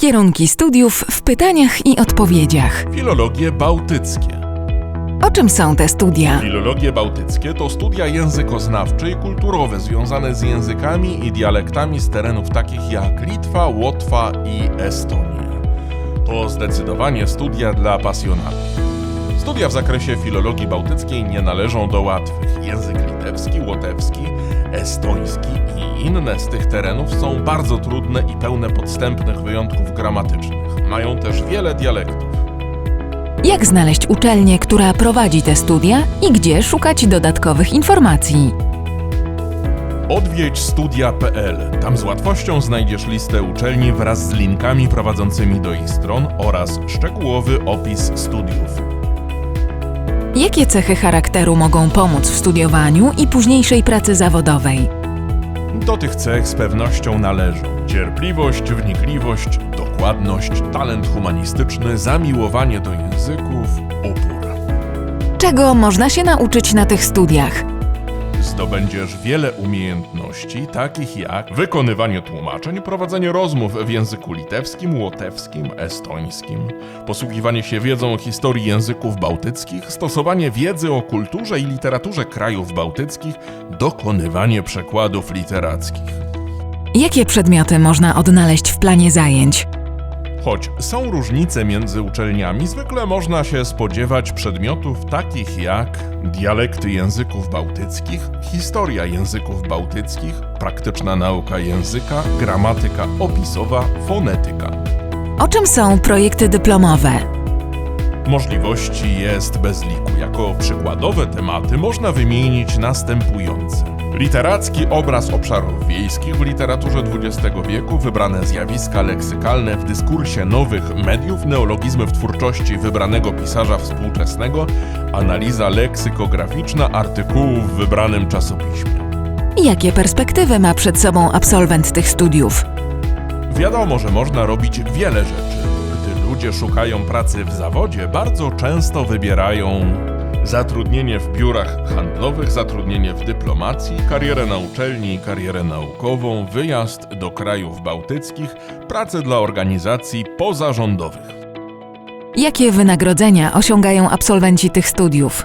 Kierunki studiów w pytaniach i odpowiedziach. Filologie bałtyckie. O czym są te studia? Filologie bałtyckie to studia językoznawcze i kulturowe związane z językami i dialektami z terenów takich jak Litwa, Łotwa i Estonia. To zdecydowanie studia dla pasjonatów. Studia w zakresie filologii bałtyckiej nie należą do łatwych. Język litewski, łotewski, estoński i inne z tych terenów są bardzo trudne i pełne podstępnych wyjątków gramatycznych. Mają też wiele dialektów. Jak znaleźć uczelnię, która prowadzi te studia i gdzie szukać dodatkowych informacji? Odwiedź studia.pl. Tam z łatwością znajdziesz listę uczelni wraz z linkami prowadzącymi do ich stron oraz szczegółowy opis studiów. Jakie cechy charakteru mogą pomóc w studiowaniu i późniejszej pracy zawodowej? Do tych cech z pewnością należą cierpliwość, wnikliwość, dokładność, talent humanistyczny, zamiłowanie do języków, upór. Czego można się nauczyć na tych studiach? Zdobędziesz wiele umiejętności, takich jak wykonywanie tłumaczeń, prowadzenie rozmów w języku litewskim, łotewskim, estońskim, posługiwanie się wiedzą o historii języków bałtyckich, stosowanie wiedzy o kulturze i literaturze krajów bałtyckich, dokonywanie przekładów literackich. Jakie przedmioty można odnaleźć w planie zajęć? Choć są różnice między uczelniami, zwykle można się spodziewać przedmiotów takich jak dialekty języków bałtyckich, historia języków bałtyckich, praktyczna nauka języka, gramatyka opisowa, fonetyka. O czym są projekty dyplomowe? Możliwości jest bez liku. Jako przykładowe tematy można wymienić następujące. Literacki obraz obszarów wiejskich w literaturze XX wieku, wybrane zjawiska leksykalne w dyskursie nowych mediów, neologizmy w twórczości wybranego pisarza współczesnego, analiza leksykograficzna artykułów w wybranym czasopiśmie. Jakie perspektywy ma przed sobą absolwent tych studiów? Wiadomo, że można robić wiele rzeczy. Ludzie szukają pracy w zawodzie, bardzo często wybierają zatrudnienie w biurach handlowych, zatrudnienie w dyplomacji, karierę na uczelni, karierę naukową, wyjazd do krajów bałtyckich, pracę dla organizacji pozarządowych. Jakie wynagrodzenia osiągają absolwenci tych studiów?